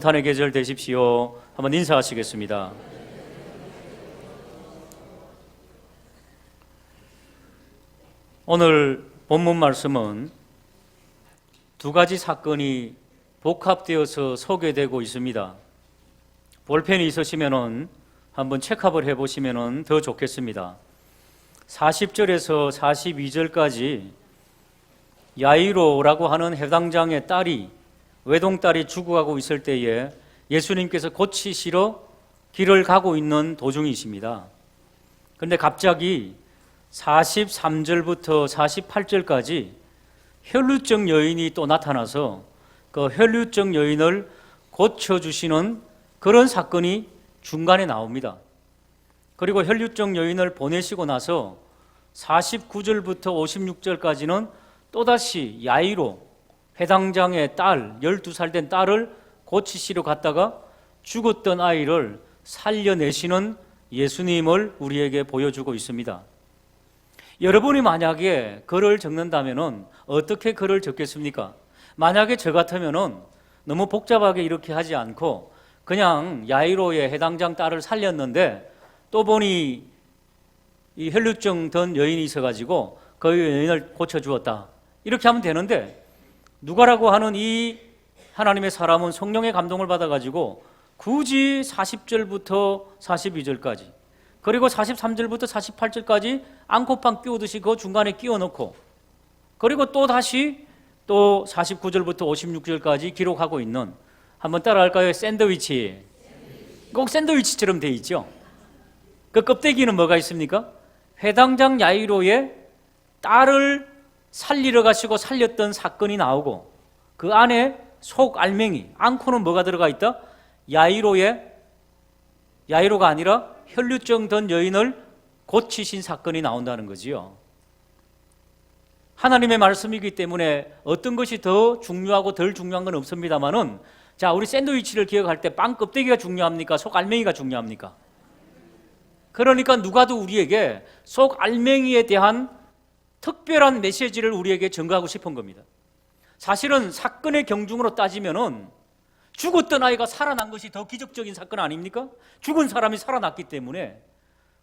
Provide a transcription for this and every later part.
탄의 계절 되십시오. 한번 인사하시겠습니다. 오늘 본문 말씀은 두 가지 사건이 복합되어서 소개되고 있습니다. 볼펜이 있으시면은 한번 체크업을 해 보시면은 더 좋겠습니다. 40절에서 42절까지 야이로라고 하는 해당장의 딸이 외동딸이 죽어가고 있을 때에 예수님께서 고치시러 길을 가고 있는 도중이십니다. 그런데 갑자기 43절부터 48절까지 혈루증 여인이 또 나타나서 그 혈루증 여인을 고쳐주시는 그런 사건이 중간에 나옵니다. 그리고 혈루증 여인을 보내시고 나서 49절부터 56절까지는 또다시 야이로 해당장의 딸, 12살 된 딸을 고치시러 갔다가 죽었던 아이를 살려내시는 예수님을 우리에게 보여주고 있습니다. 여러분이 만약에 글을 적는다면 어떻게 글을 적겠습니까? 만약에 저 같으면 너무 복잡하게 이렇게 하지 않고 그냥 야이로의 해당장 딸을 살렸는데 또 보니 이 혈루증 든 여인이 있어가지고 그 여인을 고쳐주었다. 이렇게 하면 되는데 누가라고 하는 이 하나님의 사람은 성령의 감동을 받아가지고 굳이 40절부터 42절까지 그리고 43절부터 48절까지 앙코팡 끼우듯이 그 중간에 끼워 넣고 그리고 또 다시 또 49절부터 56절까지 기록하고 있는 한번 따라할까요? 샌드위치. 꼭 샌드위치처럼 돼 있죠. 그 껍데기는 뭐가 있습니까? 회당장 야이로의 딸을 살리러 가시고 살렸던 사건이 나오고 그 안에 속 알맹이 앙코는 뭐가 들어가 있다? 야이로의 야이로가 아니라 혈류증 든 여인을 고치신 사건이 나온다는 거지요. 하나님의 말씀이기 때문에 어떤 것이 더 중요하고 덜 중요한 건 없습니다만은 자 우리 샌드위치를 기억할 때 빵 껍데기가 중요합니까? 속 알맹이가 중요합니까? 그러니까 누가도 우리에게 속 알맹이에 대한 특별한 메시지를 우리에게 전가하고 싶은 겁니다. 사실은 사건의 경중으로 따지면은 죽었던 아이가 살아난 것이 더 기적적인 사건 아닙니까? 죽은 사람이 살아났기 때문에.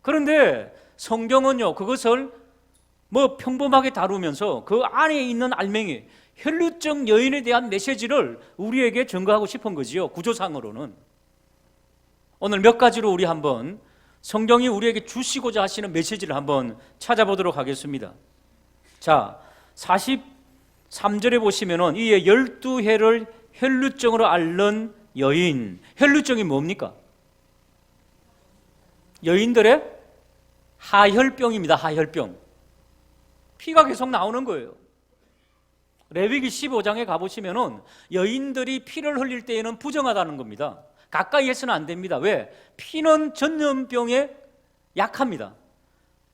그런데 성경은요, 그것을 뭐 평범하게 다루면서 그 안에 있는 알맹이, 혈류증 여인에 대한 메시지를 우리에게 전가하고 싶은 거지요, 구조상으로는. 오늘 몇 가지로 우리 한번 성경이 우리에게 주시고자 하시는 메시지를 한번 찾아보도록 하겠습니다. 자, 43절에 보시면은 이에 12해를 혈루증으로 앓는 여인. 혈루증이 뭡니까? 여인들의 하혈병입니다. 하혈병. 피가 계속 나오는 거예요. 레위기 15장에 가보시면은 여인들이 피를 흘릴 때에는 부정하다는 겁니다. 가까이에서는 안 됩니다. 왜? 피는 전염병에 약합니다.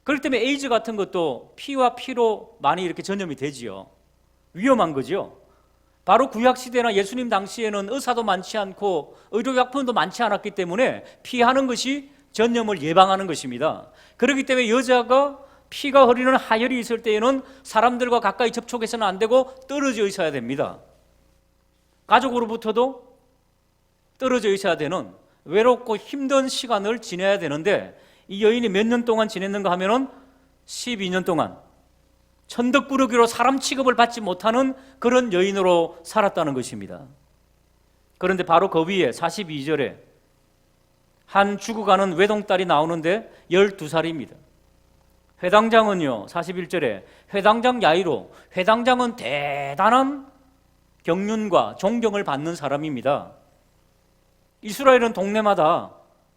그렇기 때문에 에이즈 같은 것도 피와 피로 많이 이렇게 전염이 되지요. 위험한 거죠. 바로 구약 시대나 예수님 당시에는 의사도 많지 않고 의료 약품도 많지 않았기 때문에 피하는 것이 전염을 예방하는 것입니다. 그렇기 때문에 여자가 피가 흐르는 하혈이 있을 때에는 사람들과 가까이 접촉해서는 안 되고 떨어져 있어야 됩니다. 가족으로부터도 떨어져 있어야 되는 외롭고 힘든 시간을 지내야 되는데 이 여인이 몇 년 동안 지냈는가 하면은 12년 동안 천덕꾸러기로 사람 취급을 받지 못하는 그런 여인으로 살았다는 것입니다. 그런데 바로 그 위에 42절에 한 죽어가는 외동딸이 나오는데 12살입니다. 회당장은요, 41절에 회당장 야이로, 회당장은 대단한 경륜과 존경을 받는 사람입니다. 이스라엘은 동네마다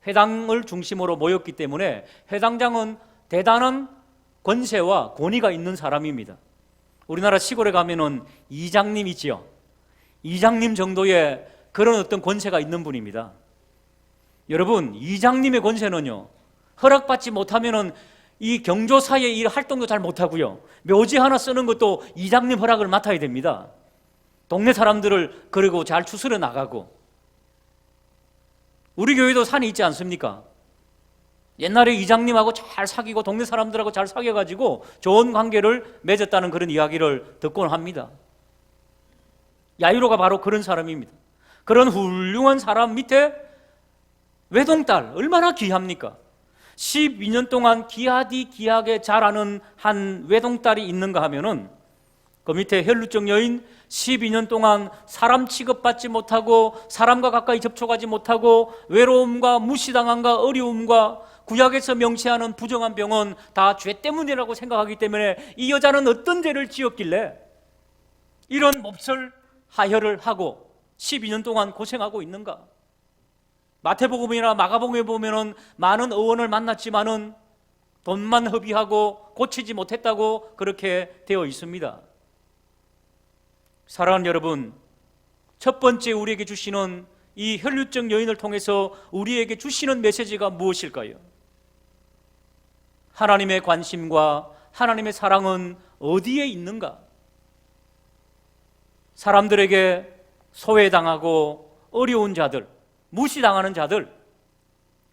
회당을 중심으로 모였기 때문에 회당장은 대단한 권세와 권위가 있는 사람입니다. 우리나라 시골에 가면은 이장님 있지요. 이장님 정도의 그런 어떤 권세가 있는 분입니다. 여러분, 이장님의 권세는요. 허락받지 못하면은 이 경조사의 일 활동도 잘 못하고요. 묘지 하나 쓰는 것도 이장님 허락을 맡아야 됩니다. 동네 사람들을 그리고 잘 추스려 나가고 우리 교회도 산이 있지 않습니까? 옛날에 이장님하고 잘 사귀고 동네 사람들하고 잘 사귀어가지고 좋은 관계를 맺었다는 그런 이야기를 듣곤 합니다. 야유로가 바로 그런 사람입니다. 그런 훌륭한 사람 밑에 외동딸 얼마나 귀합니까? 12년 동안 귀하디 귀하게 자라는 한 외동딸이 있는가 하면은 그 밑에 혈루증 여인 12년 동안 사람 취급받지 못하고 사람과 가까이 접촉하지 못하고 외로움과 무시당함과 어려움과 구약에서 명시하는 부정한 병은 다 죄 때문이라고 생각하기 때문에 이 여자는 어떤 죄를 지었길래 이런 몹쓸 하혈을 하고 12년 동안 고생하고 있는가? 마태복음이나 마가복음에 보면은 많은 의원을 만났지만은 돈만 허비하고 고치지 못했다고 그렇게 되어 있습니다. 사랑하는 여러분, 첫 번째 우리에게 주시는 이 혈류증 여인을 통해서 우리에게 주시는 메시지가 무엇일까요? 하나님의 관심과 하나님의 사랑은 어디에 있는가? 사람들에게 소외당하고 어려운 자들, 무시당하는 자들.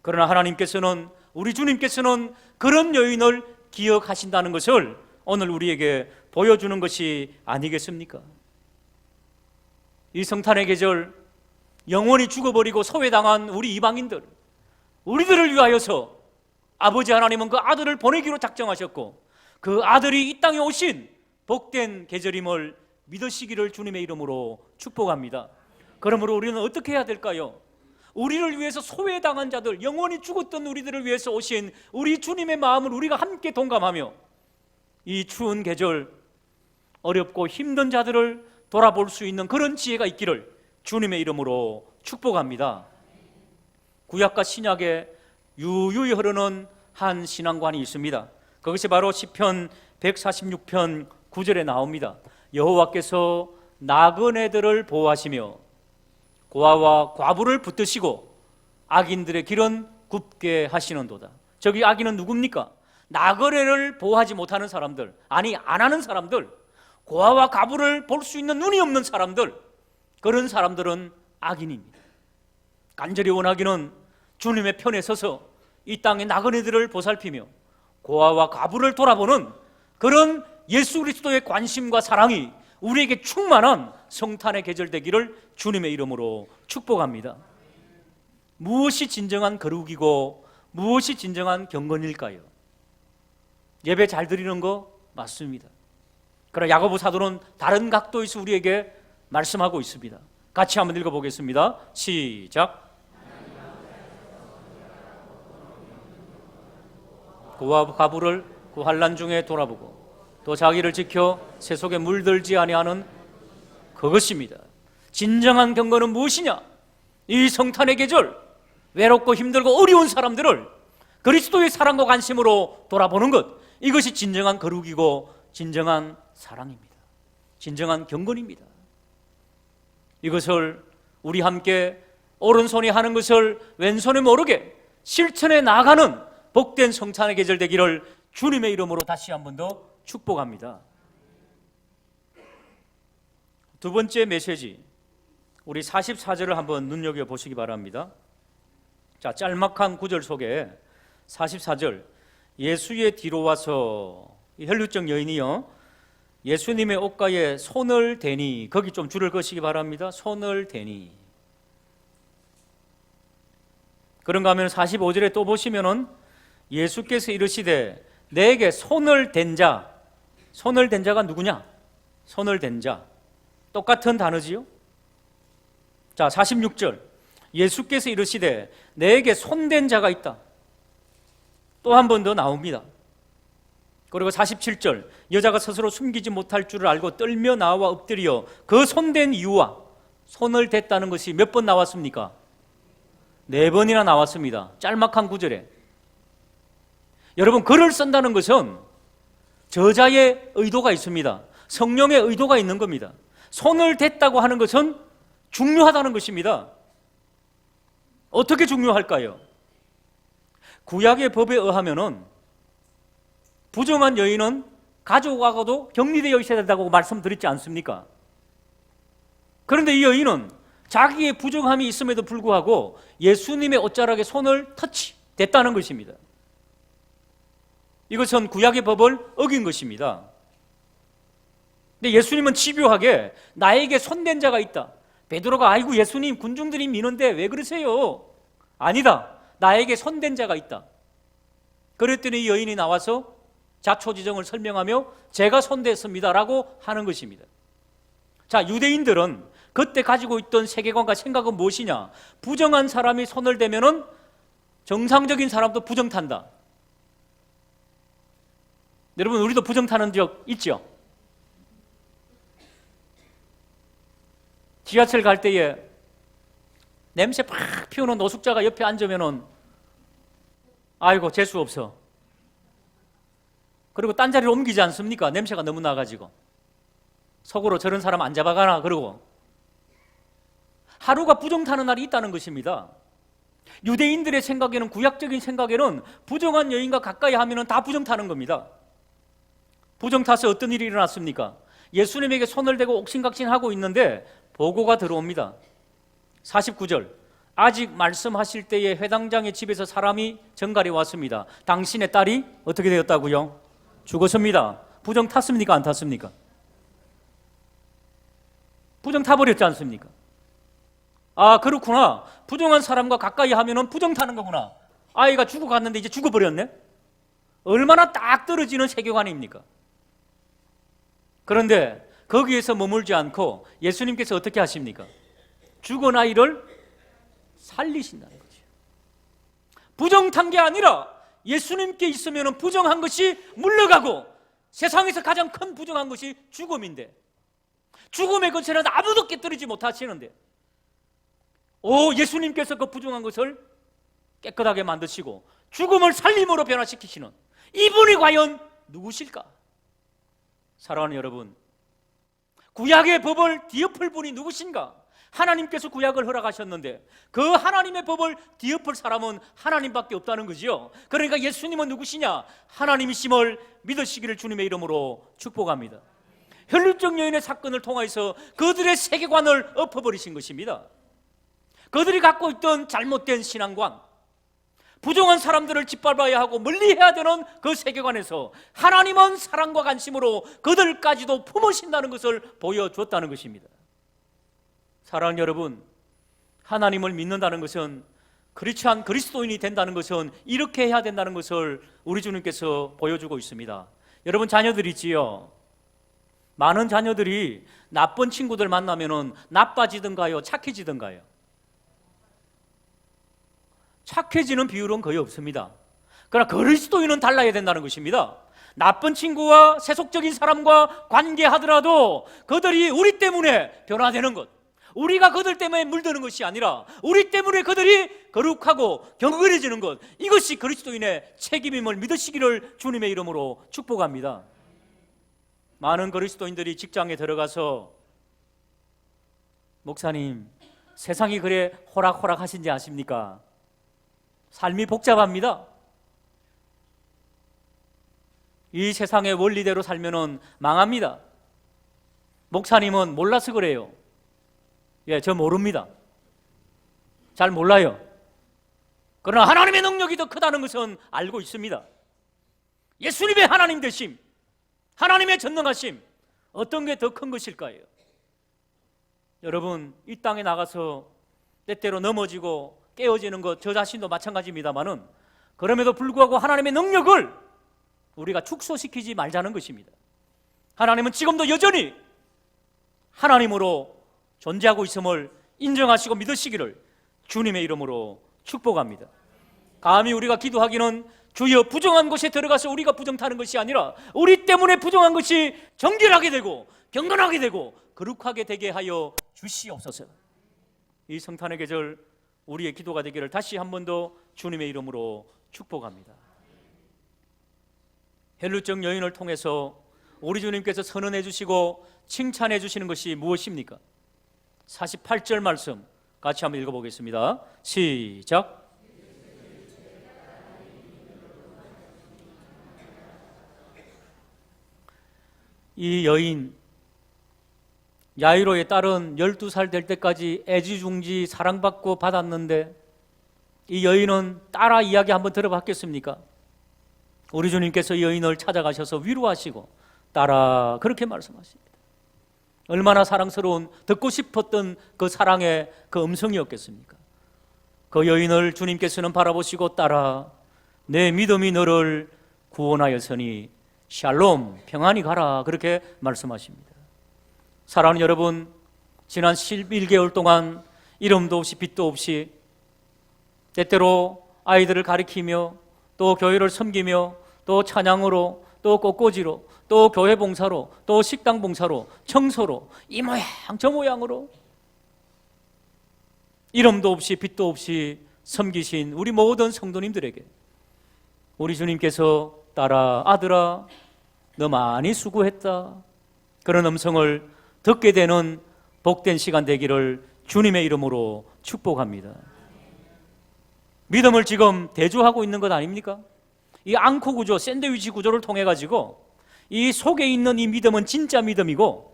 그러나 하나님께서는 우리 주님께서는 그런 여인을 기억하신다는 것을 오늘 우리에게 보여주는 것이 아니겠습니까? 이 성탄의 계절 영원히 죽어버리고 소외당한 우리 이방인들 우리들을 위하여서 아버지 하나님은 그 아들을 보내기로 작정하셨고 그 아들이 이 땅에 오신 복된 계절임을 믿으시기를 주님의 이름으로 축복합니다. 그러므로 우리는 어떻게 해야 될까요? 우리를 위해서 소외당한 자들, 영원히 죽었던 우리들을 위해서 오신 우리 주님의 마음을 우리가 함께 동감하며 이 추운 계절 어렵고 힘든 자들을 돌아볼 수 있는 그런 지혜가 있기를 주님의 이름으로 축복합니다. 구약과 신약에 유유히 흐르는 한 신앙관이 있습니다. 그것이 바로 시편 146편 9절에 나옵니다. 여호와께서 나그네들을 보호하시며 고아와 과부를 붙드시고 악인들의 길은 굽게 하시는도다. 저기 악인은 누굽니까? 나그네를 보호하지 못하는 사람들, 아니 안 하는 사람들, 고아와 과부를 볼 수 있는 눈이 없는 사람들, 그런 사람들은 악인입니다. 간절히 원하기는 주님의 편에 서서 이 땅의 나그네들을 보살피며 고아와 과부를 돌아보는 그런 예수 그리스도의 관심과 사랑이 우리에게 충만한 성탄의 계절 되기를 주님의 이름으로 축복합니다. 무엇이 진정한 거룩이고 무엇이 진정한 경건일까요? 예배 잘 드리는 거 맞습니다. 그러나 야고보 사도는 다른 각도에서 우리에게 말씀하고 있습니다. 같이 한번 읽어보겠습니다. 시작. 고와 가부를 그 환란 중에 돌아보고 또 자기를 지켜 세속에 물들지 아니하는 그것입니다. 진정한 경건은 무엇이냐? 이 성탄의 계절 외롭고 힘들고 어려운 사람들을 그리스도의 사랑과 관심으로 돌아보는 것 이것이 진정한 거룩이고 진정한 사랑입니다. 진정한 경건입니다. 이것을 우리 함께 오른손이 하는 것을 왼손이 모르게 실천해 나가는 복된 성찬의 계절 되기를 주님의 이름으로 다시 한 번 더 축복합니다. 두 번째 메시지 우리 44절을 한번 눈여겨 보시기 바랍니다. 자, 짤막한 구절 속에 44절 예수의 뒤로 와서 이 혈류증 여인이요 예수님의 옷가에 손을 대니 거기 좀 줄을 거시기 바랍니다. 손을 대니 그런가 하면 45절에 또 보시면은 예수께서 이르시되 내게 손을 댄 자, 손을 댄 자가 누구냐? 손을 댄 자. 똑같은 단어지요? 자, 46절. 예수께서 이르시되 내게 손댄 자가 있다. 또 한 번 더 나옵니다. 그리고 47절. 여자가 스스로 숨기지 못할 줄을 알고 떨며 나와 엎드려 그 손댄 이유와 손을 댔다는 것이 몇 번 나왔습니까? 네 번이나 나왔습니다. 짤막한 구절에. 여러분 글을 쓴다는 것은 저자의 의도가 있습니다. 성령의 의도가 있는 겁니다. 손을 댔다고 하는 것은 중요하다는 것입니다. 어떻게 중요할까요? 구약의 법에 의하면은 부정한 여인은 가족하고도 격리되어 있어야 된다고 말씀드렸지 않습니까? 그런데 이 여인은 자기의 부정함이 있음에도 불구하고 예수님의 옷자락에 손을 터치 됐다는 것입니다. 이것은 구약의 법을 어긴 것입니다. 근데 예수님은 집요하게 나에게 손댄 자가 있다. 베드로가 아이고 예수님 군중들이 미는데 왜 그러세요? 아니다. 나에게 손댄 자가 있다. 그랬더니 이 여인이 나와서 자초지정을 설명하며 제가 손댔습니다라고 하는 것입니다. 자, 유대인들은 그때 가지고 있던 세계관과 생각은 무엇이냐? 부정한 사람이 손을 대면은 정상적인 사람도 부정 탄다. 여러분 우리도 부정 타는 적 있죠? 지하철 갈 때에 냄새 팍 피우는 노숙자가 옆에 앉으면은 아이고 재수 없어. 그리고 딴 자리로 옮기지 않습니까? 냄새가 너무 나가지고 속으로 저런 사람 안 잡아가나 그러고 하루가 부정 타는 날이 있다는 것입니다. 유대인들의 생각에는 구약적인 생각에는 부정한 여인과 가까이 하면은 다 부정 타는 겁니다. 부정 타서 어떤 일이 일어났습니까? 예수님에게 손을 대고 옥신각신하고 있는데 보고가 들어옵니다. 49절. 아직 말씀하실 때에 회당장의 집에서 사람이 정갈이 왔습니다. 당신의 딸이 어떻게 되었다고요? 죽었습니다. 부정 탔습니까? 안 탔습니까? 부정 타버렸지 않습니까? 아, 그렇구나. 부정한 사람과 가까이 하면은 부정 타는 거구나. 아이가 죽어갔는데 이제 죽어버렸네? 얼마나 딱 떨어지는 세계관입니까? 그런데 거기에서 머물지 않고 예수님께서 어떻게 하십니까? 죽은 아이를 살리신다는 거죠. 부정 탄 게 아니라 예수님께 있으면 부정한 것이 물러가고 세상에서 가장 큰 부정한 것이 죽음인데 죽음의 근처는 아무도 깨뜨리지 못하시는데 오 예수님께서 그 부정한 것을 깨끗하게 만드시고 죽음을 살림으로 변화시키시는 이분이 과연 누구실까? 사랑하는 여러분 구약의 법을 뒤엎을 분이 누구신가? 하나님께서 구약을 허락하셨는데 그 하나님의 법을 뒤엎을 사람은 하나님밖에 없다는 거지요. 그러니까 예수님은 누구시냐? 하나님이심을 믿으시기를 주님의 이름으로 축복합니다. 혈류적 여인의 사건을 통해서 그들의 세계관을 엎어버리신 것입니다. 그들이 갖고 있던 잘못된 신앙관, 부정한 사람들을 짓밟아야 하고 멀리해야 되는 그 세계관에서 하나님은 사랑과 관심으로 그들까지도 품으신다는 것을 보여줬다는 것입니다. 사랑하는 여러분, 하나님을 믿는다는 것은 크리스찬 그리스도인이 된다는 것은 이렇게 해야 된다는 것을 우리 주님께서 보여주고 있습니다. 여러분 자녀들이지요. 많은 자녀들이 나쁜 친구들 만나면은 나빠지든가요, 착해지든가요. 착해지는 비율은 거의 없습니다. 그러나 그리스도인은 달라야 된다는 것입니다. 나쁜 친구와 세속적인 사람과 관계하더라도 그들이 우리 때문에 변화되는 것. 우리가 그들 때문에 물드는 것이 아니라 우리 때문에 그들이 거룩하고 경건해지는 것. 이것이 그리스도인의 책임임을 믿으시기를 주님의 이름으로 축복합니다. 많은 그리스도인들이 직장에 들어가서 목사님, 세상이 그래 호락호락 하신지 아십니까? 삶이 복잡합니다. 이 세상의 원리대로 살면은 망합니다. 목사님은 몰라서 그래요. 예, 저 모릅니다. 잘 몰라요. 그러나 하나님의 능력이 더 크다는 것은 알고 있습니다. 예수님의 하나님 되심, 하나님의 전능하심, 어떤 게 더 큰 것일까요? 여러분, 이 땅에 나가서 때때로 넘어지고 깨어지는 것 저 자신도 마찬가지입니다만은 그럼에도 불구하고 하나님의 능력을 우리가 축소시키지 말자는 것입니다. 하나님은 지금도 여전히 하나님으로 존재하고 있음을 인정하시고 믿으시기를 주님의 이름으로 축복합니다. 감히 우리가 기도하기는 주여 부정한 곳에 들어가서 우리가 부정 타는 것이 아니라 우리 때문에 부정한 것이 정결하게 되고 경건하게 되고 거룩하게 되게 하여 주시옵소서. 이 성탄의 계절 우리의 기도가 되기를 다시 한 번 더 주님의 이름으로 축복합니다. 헬루적 여인을 통해서 우리 주님께서 선언해 주시고 칭찬해 주시는 것이 무엇입니까? 48절 말씀 같이 한번 읽어 보겠습니다. 시작. 이 여인 야이로의 딸은 12살 될 때까지 애지중지 사랑받고 받았는데 이 여인은 딸아 이야기 한번 들어봤겠습니까? 우리 주님께서 여인을 찾아가셔서 위로하시고 딸아 그렇게 말씀하십니다. 얼마나 사랑스러운 듣고 싶었던 그 사랑의 그 음성이었겠습니까? 그 여인을 주님께서는 바라보시고 따라 내 믿음이 너를 구원하였으니 샬롬 평안히 가라 그렇게 말씀하십니다. 사랑하는 여러분 지난 11개월 동안 이름도 없이 빛도 없이 때때로 아이들을 가리키며 또 교회를 섬기며 또 찬양으로 또 꽃꽂이로 또 교회 봉사로 또 식당 봉사로 청소로 이 모양 저 모양으로 이름도 없이 빛도 없이 섬기신 우리 모든 성도님들에게 우리 주님께서 따라 아들아 너 많이 수고했다 그런 음성을 듣게 되는 복된 시간 되기를 주님의 이름으로 축복합니다. 믿음을 지금 대조하고 있는 것 아닙니까? 이 앙코 구조, 샌드위치 구조를 통해 가지고 이 속에 있는 이 믿음은 진짜 믿음이고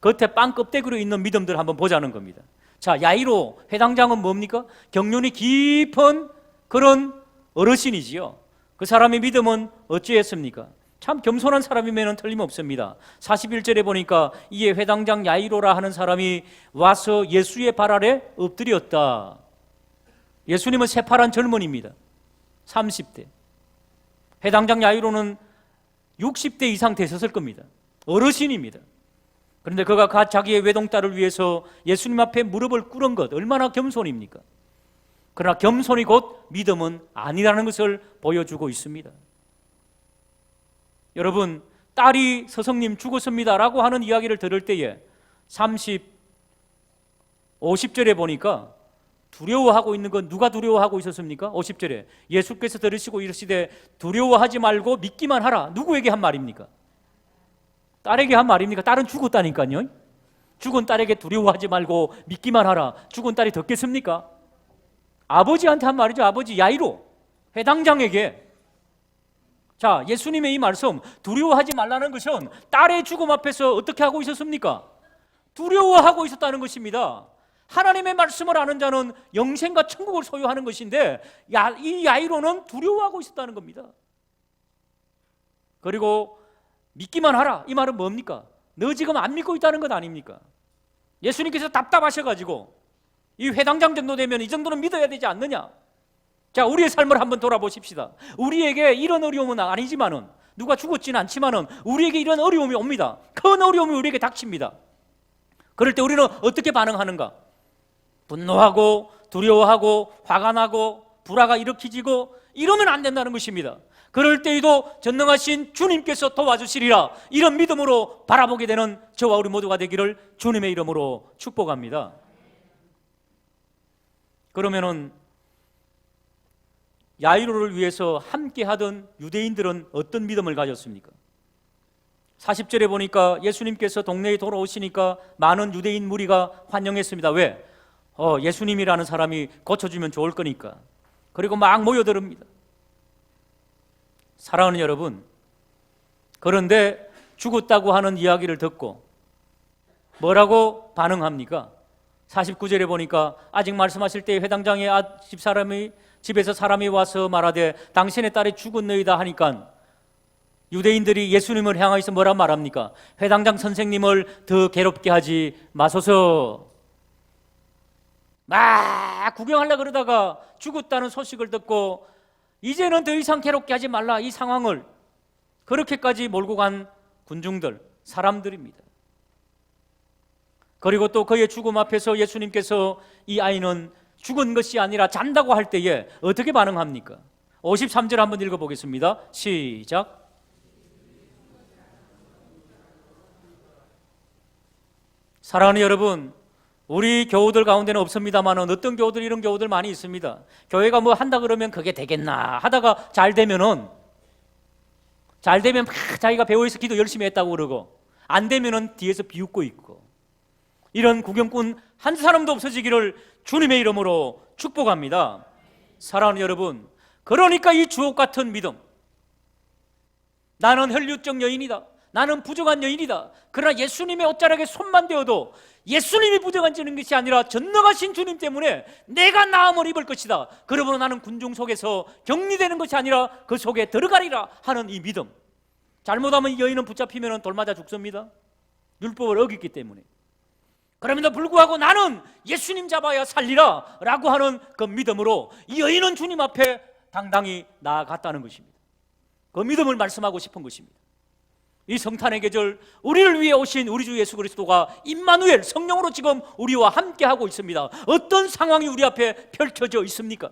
겉에 빵 껍데기로 있는 믿음들 한번 보자는 겁니다. 자, 야이로 회당장은 뭡니까? 경륜이 깊은 그런 어르신이지요. 그 사람의 믿음은 어찌했습니까? 참 겸손한 사람이면 틀림없습니다. 41절에 보니까 이에 회당장 야이로라 하는 사람이 와서 예수의 발 아래 엎드렸다. 예수님은 새파란 젊은입니다. 30대. 해당장 야이로는 60대 이상 되셨을 겁니다. 어르신입니다. 그런데 그가 가 자기의 외동딸을 위해서 예수님 앞에 무릎을 꿇은 것 얼마나 겸손입니까? 그러나 겸손이 곧 믿음은 아니라는 것을 보여주고 있습니다. 여러분, 딸이 서성님 죽었습니다라고 하는 이야기를 들을 때에 30, 50절에 보니까 두려워하고 있는 건 누가 두려워하고 있었습니까? 50절에 예수께서 들으시고 이르시되 두려워하지 말고 믿기만 하라. 누구에게 한 말입니까? 딸에게 한 말입니까? 딸은 죽었다니까요. 죽은 딸에게 두려워하지 말고 믿기만 하라. 죽은 딸이 듣겠습니까? 아버지한테 한 말이죠. 아버지 야이로 회당장에게 자, 예수님의 이 말씀 두려워하지 말라는 것은 딸의 죽음 앞에서 어떻게 하고 있었습니까? 두려워하고 있었다는 것입니다. 하나님의 말씀을 아는 자는 영생과 천국을 소유하는 것인데 야, 이 야이로는 두려워하고 있었다는 겁니다. 그리고 믿기만 하라. 이 말은 뭡니까? 너 지금 안 믿고 있다는 것 아닙니까? 예수님께서 답답하셔가지고 이 회당장 정도 되면 이 정도는 믿어야 되지 않느냐? 자, 우리의 삶을 한번 돌아보십시다. 우리에게 이런 어려움은 아니지만은 누가 죽었지는 않지만은 우리에게 이런 어려움이 옵니다. 큰 어려움이 우리에게 닥칩니다. 그럴 때 우리는 어떻게 반응하는가? 분노하고 두려워하고 화가 나고 불화가 일으키지고 이러면 안 된다는 것입니다. 그럴 때에도 전능하신 주님께서 도와주시리라 이런 믿음으로 바라보게 되는 저와 우리 모두가 되기를 주님의 이름으로 축복합니다. 그러면은 야이로를 위해서 함께 하던 유대인들은 어떤 믿음을 가졌습니까? 40절에 보니까 예수님께서 동네에 돌아오시니까 많은 유대인 무리가 환영했습니다. 왜? 어, 예수님이라는 사람이 고쳐주면 좋을 거니까. 그리고 막 모여들습니다. 사랑하는 여러분, 그런데 죽었다고 하는 이야기를 듣고 뭐라고 반응합니까? 49절에 보니까 아직 말씀하실 때 회당장의 아, 집사람이 집에서 사람이 와서 말하되 당신의 딸이 죽었느이다 하니까 유대인들이 예수님을 향하여서 뭐라 말합니까? 회당장 선생님을 더 괴롭게 하지 마소서. 막 구경하려 그러다가 죽었다는 소식을 듣고 이제는 더 이상 괴롭게 하지 말라 이 상황을 그렇게까지 몰고 간 군중들, 사람들입니다. 그리고 또 그의 죽음 앞에서 예수님께서 이 아이는 죽은 것이 아니라 잔다고 할 때에 어떻게 반응합니까? 53절 한번 읽어보겠습니다. 시작. 사랑하는 여러분, 우리 교우들 가운데는 없습니다만은 어떤 교우들 이런 교우들 많이 있습니다. 교회가 뭐 한다 그러면 그게 되겠나 하다가 잘 되면은 잘 되면 막 자기가 배워서 기도 열심히 했다고 그러고 안 되면은 뒤에서 비웃고 있고 이런 구경꾼 한 사람도 없어지기를 주님의 이름으로 축복합니다. 사랑하는 여러분, 그러니까 이 주옥 같은 믿음. 나는 혈류적 여인이다. 나는 부정한 여인이다. 그러나 예수님의 옷자락에 손만 대어도 예수님이 부정한지는 것이 아니라 전능하신 주님 때문에 내가 나음을 입을 것이다. 그러므로 나는 군중 속에서 격리되는 것이 아니라 그 속에 들어가리라 하는 이 믿음. 잘못하면 이 여인은 붙잡히면 돌 맞아 죽습니다. 율법을 어겼기 때문에. 그럼에도 불구하고 나는 예수님 잡아야 살리라 라고 하는 그 믿음으로 이 여인은 주님 앞에 당당히 나아갔다는 것입니다. 그 믿음을 말씀하고 싶은 것입니다. 이 성탄의 계절 우리를 위해 오신 우리 주 예수 그리스도가 임마누엘 성령으로 지금 우리와 함께 하고 있습니다. 어떤 상황이 우리 앞에 펼쳐져 있습니까?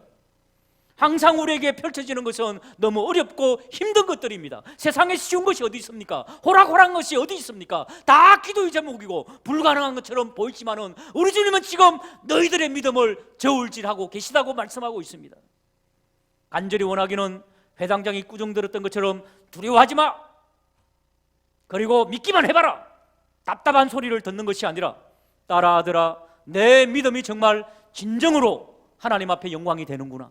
항상 우리에게 펼쳐지는 것은 너무 어렵고 힘든 것들입니다. 세상에 쉬운 것이 어디 있습니까? 호락호락한 것이 어디 있습니까? 다 기도의 제목이고 불가능한 것처럼 보이지만은 우리 주님은 지금 너희들의 믿음을 저울질하고 계시다고 말씀하고 있습니다. 간절히 원하기는 회당장이 꾸중 들었던 것처럼 두려워하지 마. 그리고 믿기만 해봐라. 답답한 소리를 듣는 것이 아니라 따라 아들아 내 믿음이 정말 진정으로 하나님 앞에 영광이 되는구나.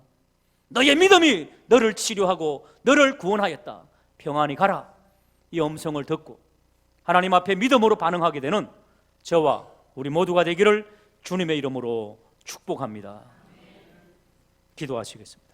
너의 믿음이 너를 치료하고 너를 구원하였다. 평안히 가라. 이 음성을 듣고 하나님 앞에 믿음으로 반응하게 되는 저와 우리 모두가 되기를 주님의 이름으로 축복합니다. 기도하시겠습니다.